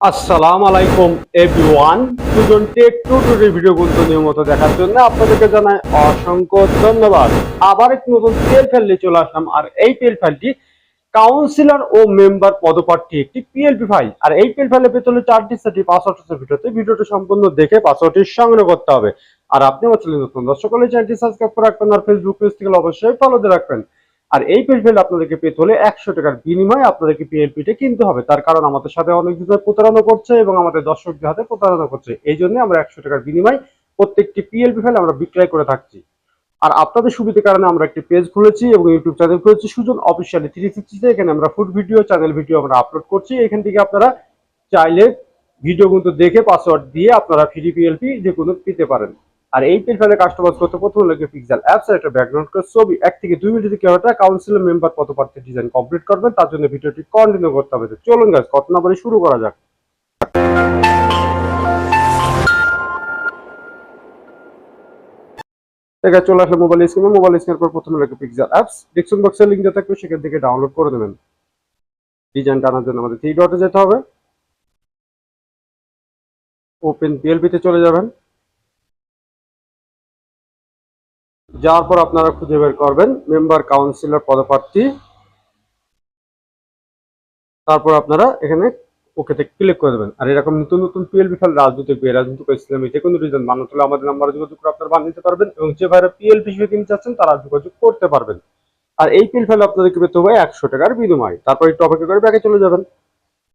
আসসালামু আলাইকুম এভরিওয়ান দুজন টেক টু টুডে ভিডিও নিয়মিত দেখার জন্য আপনাদেরকে জানাই অসংখ্য ধন্যবাদ। আবার একটি নতুন পিএল ফাইল নিয়ে চলে আসলাম, আর এই পিএল ফাইলটি কাউন্সিলর ও মেম্বার পদপ্রার্থী একটি পিএলপি ফাইল আর এই পিএল ফাইলে পেতে হলে চারটি সেটি পাসওয়ার্ড আছে ভিডিওতে, ভিডিওটি সম্পূর্ণ দেখে পাসওয়ার্ডটি সংগ্রহ করতে হবে। আর আপনি আমার নতুন দর্শক হলে চ্যানেলটি সাবস্ক্রাইব করে রাখবেন, আর ফেসবুক পেজ থেকে অবশ্যই ফলো দিয়ে রাখবেন। আর এই পেজফেল আপনাদেরকে পেতে হলে একশো টাকার বিনিময়ে আপনাদেরকে পিএলপিটা কিনতে হবে। তার কারণ আমাদের সাথে অনেক প্রতারণা করছে এবং আমাদের দর্শকদের হাতে প্রতারণা করছে। এই জন্য আমরা একশো টাকার বিনিময়ে প্রত্যেকটি পিএলপি ফাইল আমরা বিক্রয় করে থাকছি। আর আপনাদের সুবিধার কারণে আমরা একটি পেজ খুলেছি এবং ইউটিউব চ্যানেল খুলেছি সুজন অফিসিয়ালি থ্রি সিক্সটিতে এখানে আমরা ফুড ভিডিও চ্যানেল ভিডিও আমরা আপলোড করছি। এখান থেকে আপনারা চাইলে ভিডিও কিন্তু দেখে পাসওয়ার্ড দিয়ে আপনারা ফ্রি পিএলপি যে কোনো পেতে পারেন। আর এই পেজ ফাইলে কাস্টমাইজ করতে প্রথম লাগে পিক্সেল অ্যাপস একটা ব্যাকগ্রাউন্ড করে ছবি, এক থেকে দুই মিনিটে কি হবে কাউন্সিলর মেম্বার কত পার্টি ডিজাইন কমপ্লিট করবেন, তার জন্য ভিডিওটি কন্টিনিউ করতে হবে। চলুন গাছ কত না শুরু করা যাক। দেখা চলে আসলে মোবাইল স্ক্রিনে মোবাইল স্ক্রিনের পর প্রথমে লাগে পিক্সেল অ্যাপস ডিসক্রিপশন বক্সে লিঙ্ক দেওয়া থাকবে, সেখান থেকে ডাউনলোড করে নেবেন ডিজাইন টানার জন্য আমাদের থ্রি ডটে যেতে হবে। ওপেন পিএলপিতে চলে যাবেন। যাওয়ার পর আপনারা খুঁজে বের করবেন, মেম্বার কাউন্সিলর পদপ্রার্থী। তারপর আপনারা এখানে ওকেতে ক্লিক করে দেবেন। আর এরকম নতুন নতুন পিএলপি ফাইল রাজনৈতিক রাজনৈতিক ইসলামী, যে কোনো রিজন বানাতে হলে আমাদের নাম্বারে যোগাযোগ করে আপনারা বানিয়ে পারবেন এবং যে ভাইরা পিএলপি হিসেবে কিনতে চাচ্ছেন, তারা যোগাযোগ করতে পারবেন। আর এই পিএল ফাইল আপনাদেরকে পেতে হবে? একশো টাকার বিনিময়। তারপর একটু অপেক্ষা করে ব্যাগে চলে যাবেন।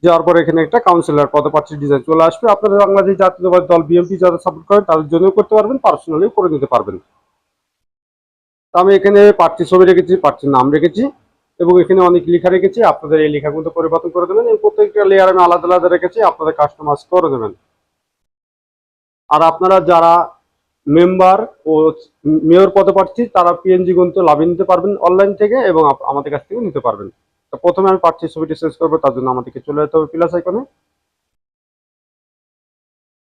যাওয়ার পর এখানে একটা কাউন্সিলর পদপ্রার্থীর ডিজাইন চলে আসবে। আপনারা বাংলাদেশ জাতীয়তাবাদী দল বিএনপি যারা সাপোর্ট করেন, তাদের জন্য করতে পারবেন পার্সোনালিও করে নিতে পারবেন। আমি এখানে প্রার্থী ছবি রেখেছি প্রার্থীর নাম রেখেছি এবং এখানে অনেক লেখা রেখেছি। আপনাদের এই লেখাগুলো পরিবর্তন করে দেবেন এবং প্রত্যেকটা লেয়ার আমি আলাদা আলাদা রেখেছি, আপনাদের কাস্টমাইজ করে দেবেন। আর আপনারা যারা মেম্বার ও মেয়র পদপ্রার্থী তারা পিএনজি গ্রন্থ লাভে নিতে পারবেন অনলাইন থেকে এবং আমাদের কাছ থেকে নিতে পারবেন। তো প্রথমে আমি প্রার্থীর ছবিটি শেষ করব, তার জন্য আমাদেরকে চলে যেতে হবে প্লাস আইকনে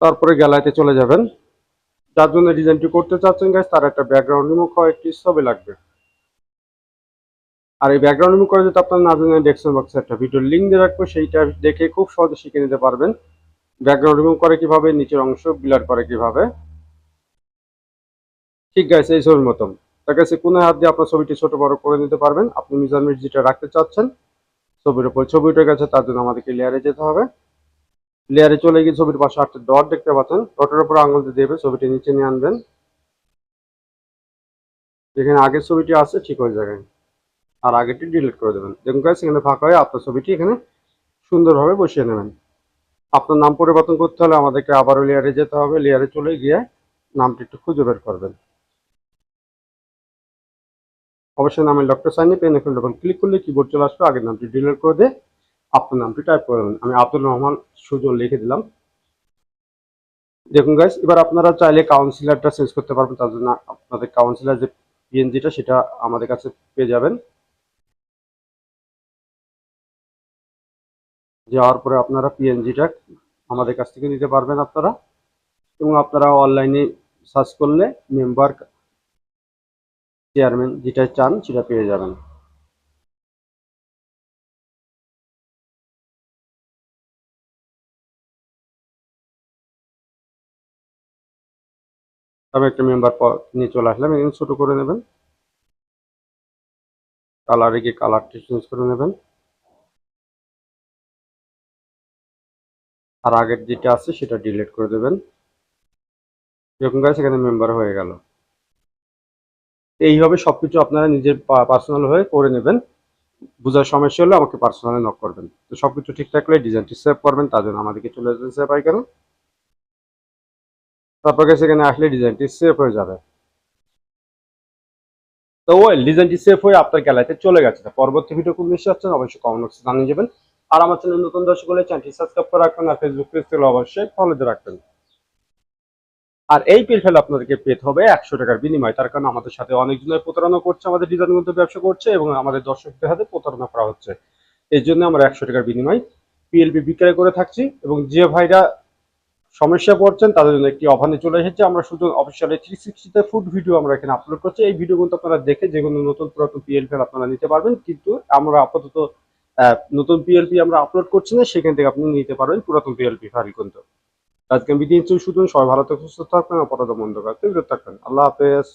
তারপরে গ্যালারিতে চলে যাবেন। যার জন্য ডিজাইনটি করতে চাচ্ছেন গাইস তার একটা ব্যাকগ্রাউন্ড রিমুভ হয় একটি ছবি লাগবে। আর এই ব্যাকগ্রাউন্ড রিমুভ করে যদি আপনার না জানেন ডেস্কটপ বক্সে একটা ভিডিওর লিঙ্ক দিয়ে রাখব, সেইটা দেখে খুব সহজে শিখে নিতে পারবেন। ব্যাকগ্রাউন্ড রিমুভ করে কীভাবে, নিচের অংশ ব্লার করে কীভাবে। ঠিক গাইস এই ছবির মতন। তার কাছে কোনো হাত দিয়ে আপনার ছবিটি ছোট, বড় করে নিতে পারবেন। আপনি মেজারমেন্ট যেটা রাখতে চাচ্ছেন, ছবির উপর ছবি উঠে গেছে, তার জন্য আমাদেরকে লেয়ারে যেতে হবে। লেয়ারে চলে গিয়ে ছবির পাশে একটা ডট দেখতে পাচ্ছেন। ডটের উপর আঙুল দিয়ে দেবে, ছবিটি নিচে নিয়ে আনবেন। যেখানে আগের ছবিটি আছে, ঠিক ওই জায়গায়। আর আগেরটি ডিলিট করে দেবেন। দেখুন গাইস এখানে ফাঁকা হয়ে আপনার ছবিটি এখানে সুন্দরভাবে বসিয়ে নেবেন। আপনার নাম পরিবর্তন করতে হলে আমাদেরকে আবারও লেয়ারে যেতে হবে। লেয়ারে চলে গিয়ে নামটি একটু খুঁজে বের করবেন অবশ্যই নামের ডক্টর সাইনে পেন এখন ডবল ক্লিক করলে কিবোর্ড চলে আসবে, আগের নামটি ডিলিট করে দিয়ে আপনার নামটি টাইপ করে আমি আব্দুল রহমান সুজন লিখে দিলাম। দেখুন গাইস এবার আপনারা চাইলে কাউন্সিলরটা চেঞ্জ করতে পারবেন। তার জন্য আপনাদের কাউন্সিলর যে পিএনজিটা সেটা আমাদের কাছে পেয়ে যাবেন। যাওয়ার পরে আপনারা পিএনজিটা আমাদের কাছ থেকে নিতে পারবেন আপনারা। এবং আপনারা অনলাইনে সার্চ করলে মেম্বার চেয়ারম্যান যেটা চান, সেটা পেয়ে যাবেন। আমি একটা মেম্বার নিয়ে চলে আসলাম এখানে ছোট করে নেবেন। কালারে গিয়ে কালারটি চেঞ্জ করে নেবেন। আর আগের যেটা আছে সেটা ডিলিট করে দেবেন। এরকম গাছ এখানে মেম্বার হয়ে গেল। এইভাবে সবকিছু আপনারা নিজের পার্সোনাল হয়ে করে নেবেন। বোঝার সমস্যা হলে আমাকে পার্সোনালি নক করবেন। তো সবকিছু ঠিক থাকলে ডিজাইনটি সেভ করবেন, তার জন্য আমাদেরকে চলে আসবেন সেভ আইকনে তারপর সেখানে আসলে ডিজাইনটি সেভ হয়ে যাবে। তো ওয়েল ডিজাইনটি সেভ হয়ে আপনার গ্যালারিতে চলে গেছে। পরবর্তী ভিডিও কোন বিষয়ে আসছেন অবশ্যই কমেন্ট বক্সে জানিয়ে যাবেন আর আমার চ্যানেল নতুন দর্শক হলে চ্যানেলটি সাবস্ক্রাইব করে রাখবেন আর ফেসবুক পেজ থেকে অবশ্যই ফলো দিয়ে রাখবেন। আর এই পিলফেল আপনাদেরকে পেতে হবে একশো টাকার বিনিময়। তার কারণ আমাদের সাথে অনেকজনের প্রতারণা করছে, আমাদের ডিজাইনের মধ্যে ব্যবসা করছে এবং আমাদের দর্শকদের হাতে প্রতারণা করা হচ্ছে। এই জন্য আমরা একশো টাকার বিনিময় পিএলপি বিক্রয় করে থাকছি এবং যে ভাইরা সমস্যা পড়ছেন, তাদের জন্য একটি অভানে চলে এসেছে। আমরা শুধু অফিসিয়ালি থ্রি সিক্সটিতে ফুড ভিডিও আমরা এখানে আপলোড করছি। এই ভিডিও কিন্তু আপনারা দেখে যে কোনো নতুন পুরাতন পিএলপি আপনারা নিতে পারবেন। কিন্তু আমরা আপাতত নতুন পিএলপি আমরা আপলোড করছি না, সেখান থেকে আপনি নিতে পারবেন পুরাতন পিএলপি ফাইল কিন্তু। আজকে বিদিন শুধু সবাই ভালো থাকবেন, সুস্থ থাকবেন, অপরাধ বন্ধ করতে বিরত থাকবেন। আল্লাহ হাফেজ।